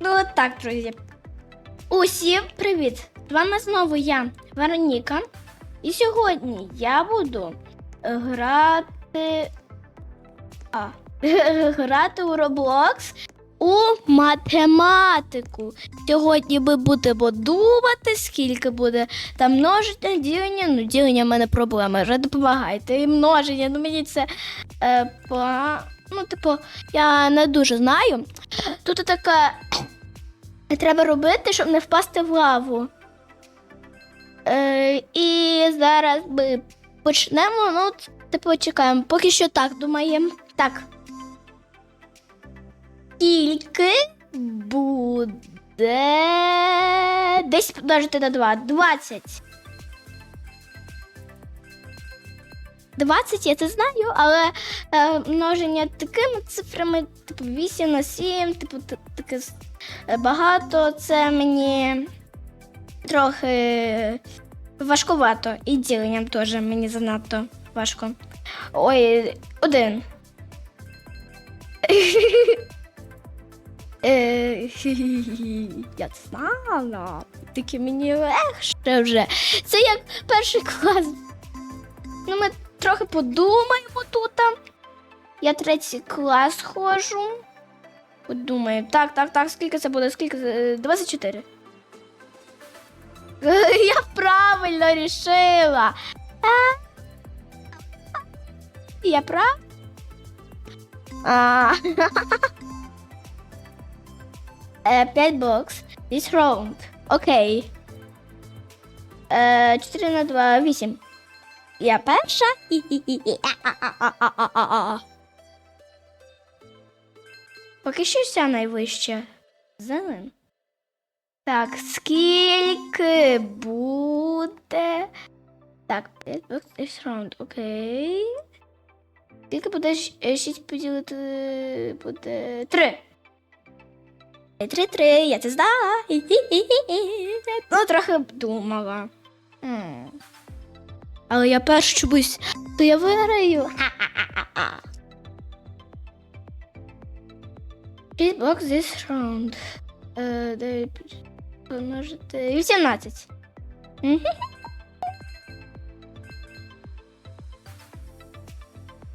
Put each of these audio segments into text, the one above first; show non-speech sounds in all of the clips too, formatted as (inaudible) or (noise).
Ну, от так, друзі. Усім привіт! З вами знову я, Вероніка. І сьогодні я буду грати. А, (laughs) грати у Roblox у математику. Сьогодні ми будемо думати, скільки буде там множення, ділення. Ну, ділення в мене проблема. Вже допомагайте. І множення, ну мені це е, по. Ну, типу, я не дуже знаю. Тут таке треба робити, щоб не впасти в лаву. Е, і зараз ми почнемо. Ну, типу, чекаємо. Поки що так думаємо. Так. Скільки буде. Десь помножити на 2. 20. 20 я це знаю, але е, множення такими цифрами, типу 8 на 7, типу таке е, багато, це мені трохи важкувато. І діленням теж мені занадто важко. Ой, один. (laughs) Е, (laughs) Я знала. Таке мені легше вже. Це як перший клас. Ну, ми трохи подумаємо тут. Я третій клас ходжу. Подумаю. Так, так, так, скільки це буде? Скільки? це? 24. (laughs) Я правильно рішила. А? Я прав? А. (laughs) Е, 5 бокс. This round. Окей. Е, 4 на 2, 8. Я перша. Поки що вся найвища. Зелен. Так, скільки буде. Так, 5 бокс this round, окей. Скільки буде 6 поділити буде 3. Три-три, я це знала. (laughs) Ну, трохи думала. Але я перш чомусь, то я виграю. (laughs) Please block this round. Е, Помножити. 18.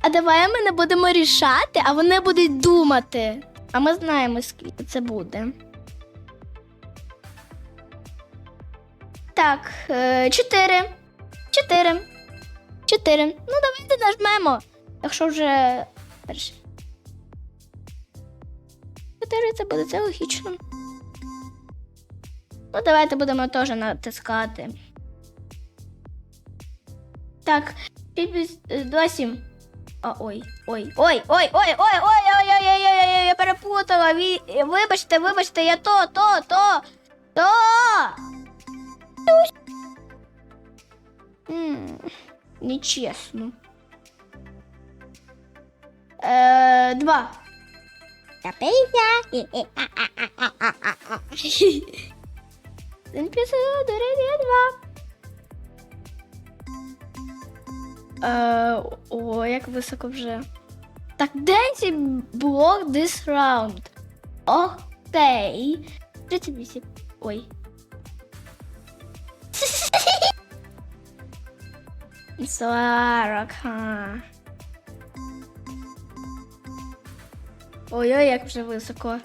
А давай ми не будемо рішати, а вони будуть думати. А ми знаємо, скільки це буде. Так, 4. 4. 4. Ну, давайте нажмемо, якщо вже перший. 4 це буде це логічно. Ну, давайте будемо теж натискати. Так, 27. А, ой, ой, ой, ой, ой, ой, ой, ой, ой, ой, ой, ой, я перепутала. Вибачте, вибачте, я то, то, то, то. Нечесно. Е, два. (laughs) Я пися. Один плюс дорівнює два. Е, о, як високо вже. Так, 10 блок this round. Окей. 38. Ой. (laughs) Сорок. ха. Ой-ой, як вже високо.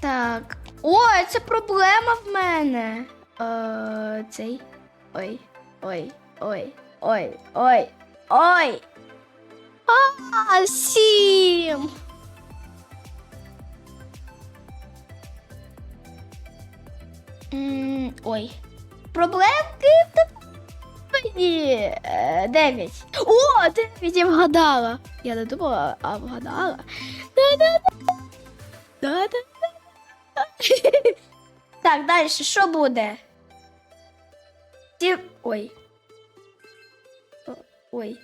Так. Ой, це проблема в мене. Е, цей. Ой, ой, ой, ой, ой, ой. А, сім. Ой. Проблемки в телефоні. Е, Дев'ять. О, дев'ять я вгадала. Я не думала, а вгадала. Так, далі, що буде? Ті... Ой. Ой.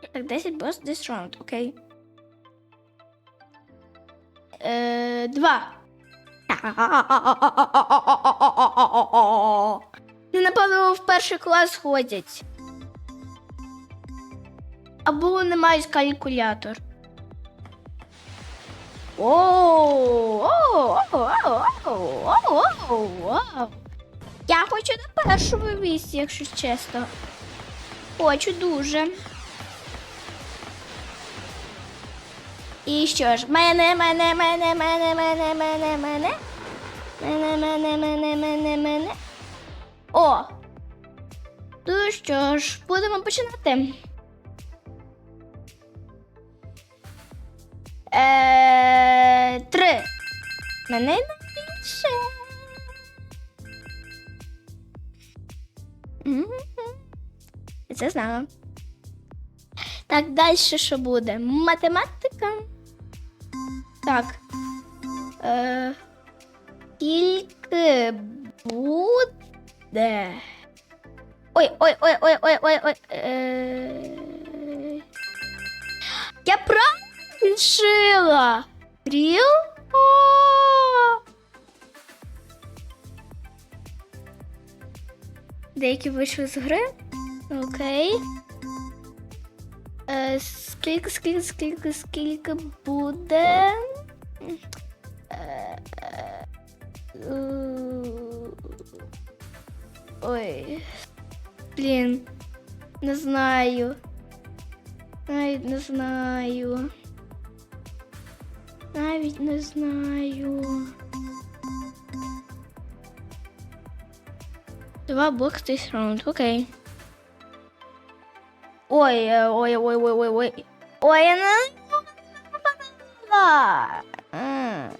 (laughs) так, 10 бос this round, окей. Е, два. Ну, напевно, в перший клас ходять. або вони мають калькулятор. Я хочу на першому місці, якщо чесно. Хочу дуже. І що ж, мене, мене, мене, мене, мене, мене, мене. Мене, мене, мене, мене, мене. О! Ну що ж, будемо починати. Е, три. Мене найбільше. Я Це знала. Так, далі що буде? Математика. Так. Е, Скільки буде? Ой, ой, ой, ой, ой, ой, ой. Е... Я правильно рішила. Ріл? Деякі вийшли з гри. Окей. Е, скільки, скільки, скільки, скільки буде? Е, е, е, Ой. Блін. Не знаю. Навіть не знаю. Навіть не знаю. Два блоки this раунд, окей. Ой, е, ой, ой, ой, ой, ой. Ой, я не... М.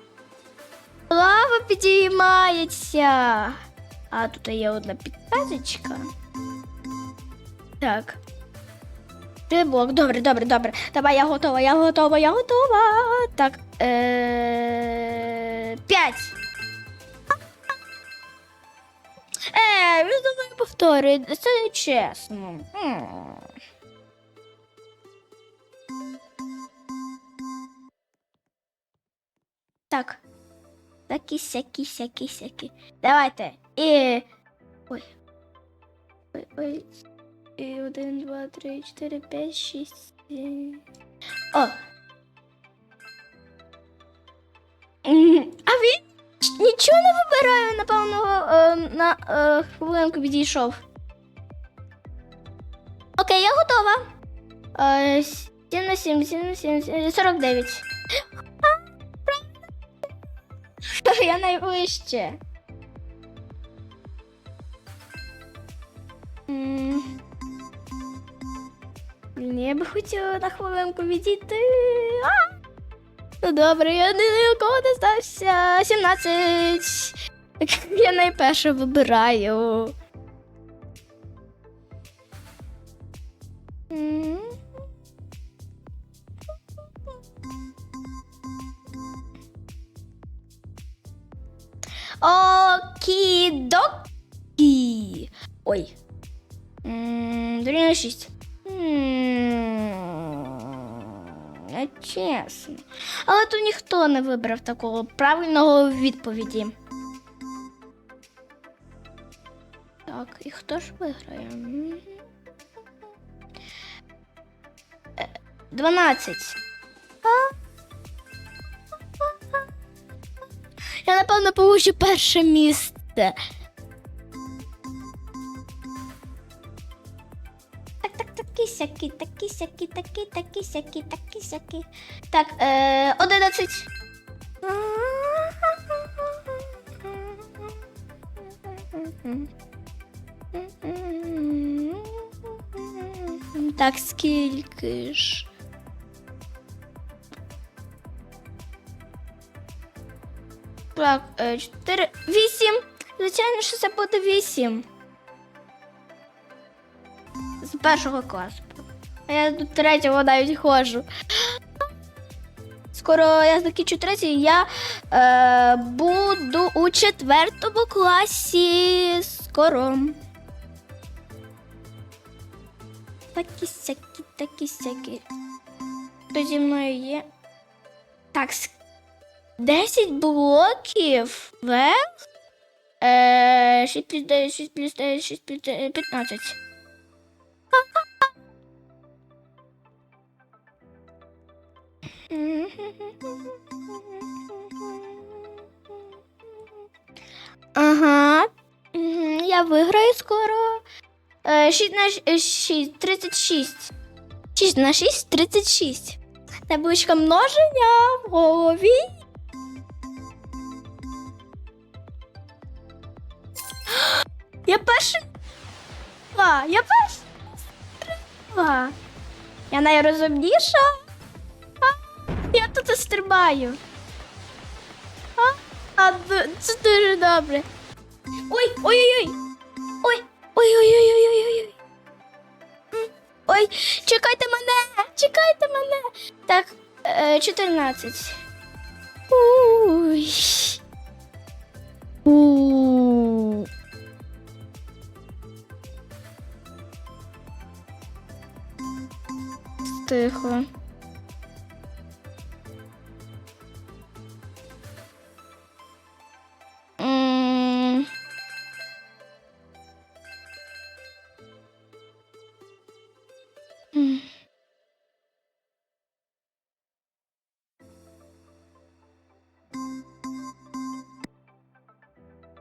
Лава підіймається. А тут є одна підказочка. Так. Три блок. Добре, добре, добре. Давай, я готова, я готова, я готова. Так. Е... П'ять. Е, ви знову повторюєте. Це не чесно. Так. Такі сякі, сякі, сякі. Давайте. І. Ой. Ой, ой. І один, два, три, чотири, п'ять, шість. сім. О. А він нічого не вибирає, напевно, е, на е, хвилинку відійшов. Окей, я готова. Е, 7 на 7, 7 на 7, 49. (laughs) Я найвище. Я би хотіла на хвилинку відійти. А! Ну добре, я ні на кого не стався. 17. (laughs) Я найперше вибираю. М. Окей-докі. Ой. Дорівнює 6. Не чесно. Але тут ніхто не вибрав такого правильного відповіді. Так, і хто ж виграє? М. Е, 12. Я напевно получу перше місце. Сякі, такі сякі, такі, такі сякі, такі сякі. Так, е, 11. Так, скільки ж? Так, е, 4, 8. Звичайно, що це буде 8. З першого класу. А я до третього навіть ходжу. Скоро я закінчу третій, я е, буду у четвертому класі. Скоро. Такі сякі, такі сякі. Хто зі мною є? Так, с- 10 блоків вверх. Е, 6 плюс 9, 6 плюс 9, 6 плюс 9, 15. Ага. Я виграю скоро. 6 на 6, 36. 6 на 6, 36. Табличка множення в голові. (gasps) Я перший. Я перший. Я найрозумніша. Я тут стрибаю. А, а це дуже добре. Ой, ой-ой-ой. Ой, ой-ой-ой-ой-ой-ой. Ой, чекайте мене, чекайте мене. Так, е, 14.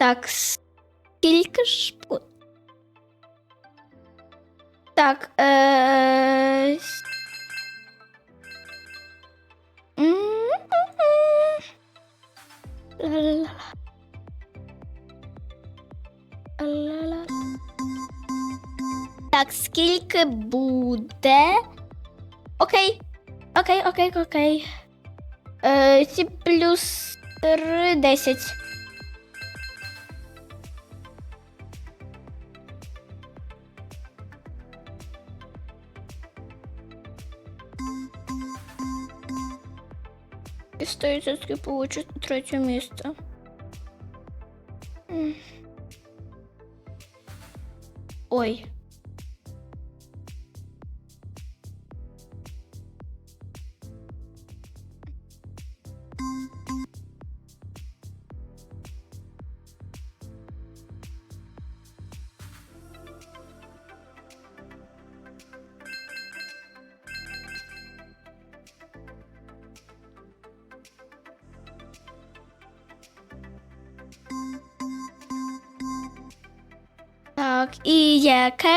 Так, скільки ж Так, е... Так, скільки буде? Окей. Окей, окей, окей. Е, сі плюс 3, 10. І 100% получу третє місце. Ой.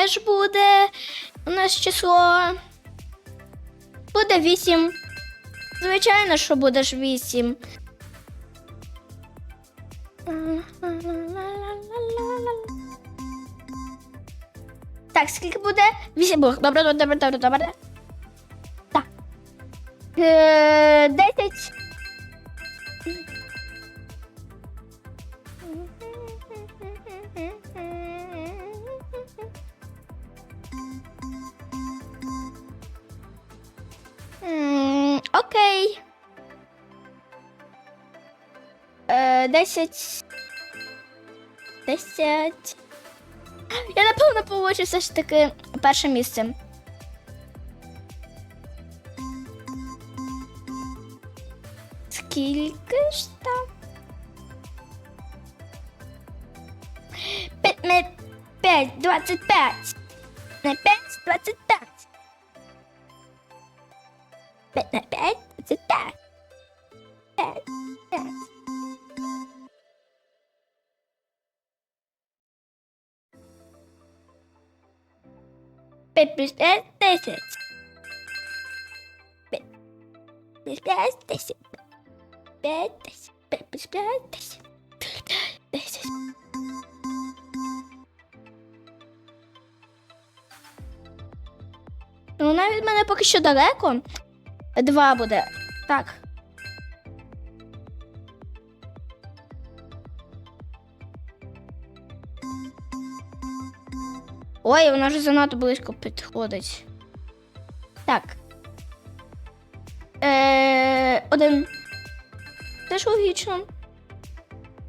Ж буде у нас число? Буде 8. Звичайно, що буде ж 8. Так, скільки буде? 8 блок. Добре, добре, добре, добре. Так. Е, 10. Окей. Е, Десять. Десять. Я напевно получу все ж таки перше місце. Скільки ж там? П'ять, двадцять п'ять. Не п'ять, двадцять п'ять. П'ять на п'ять. 55 10. 55 10. 5 10. 55 10. 10. Ну, навіть в мене поки що далеко. Два буде. Так. Ой, вона вже занадто близько підходить. Так. Е, Один. Це логічно.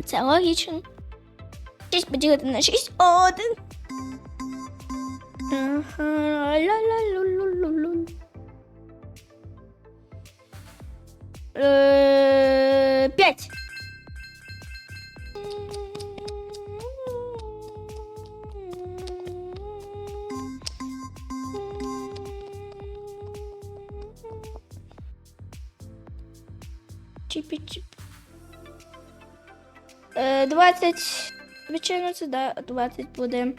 Це логічно. 6 поділити на шість Один. Ага. Ля-ля-лю-лю-лю-лю. Е, 5. 20. Звичайно, це да, 20 буде.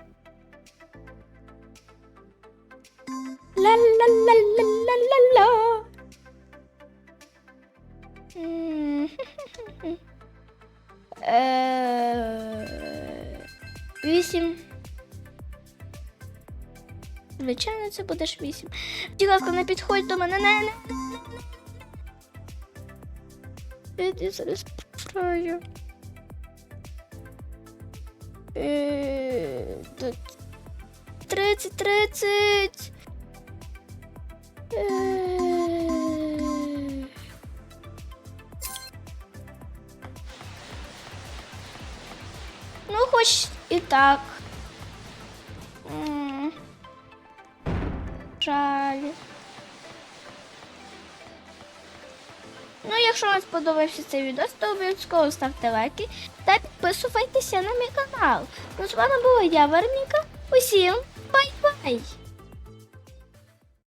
Ла-ла-ла-ла-ла-ла. (laughs) Е. Вісім. Звичайно, це будеш вісім. Будь ласка, не підходь до мене. Не, не. Я зараз праю. Е, 30, 30. Е. Ну, хоч і так. Жаль. Ну, якщо вам сподобався цей відео, то обов'язково ставте лайки та підписуйтеся на мій канал. Ну, з вами була я, Вероніка. Усім бай-бай!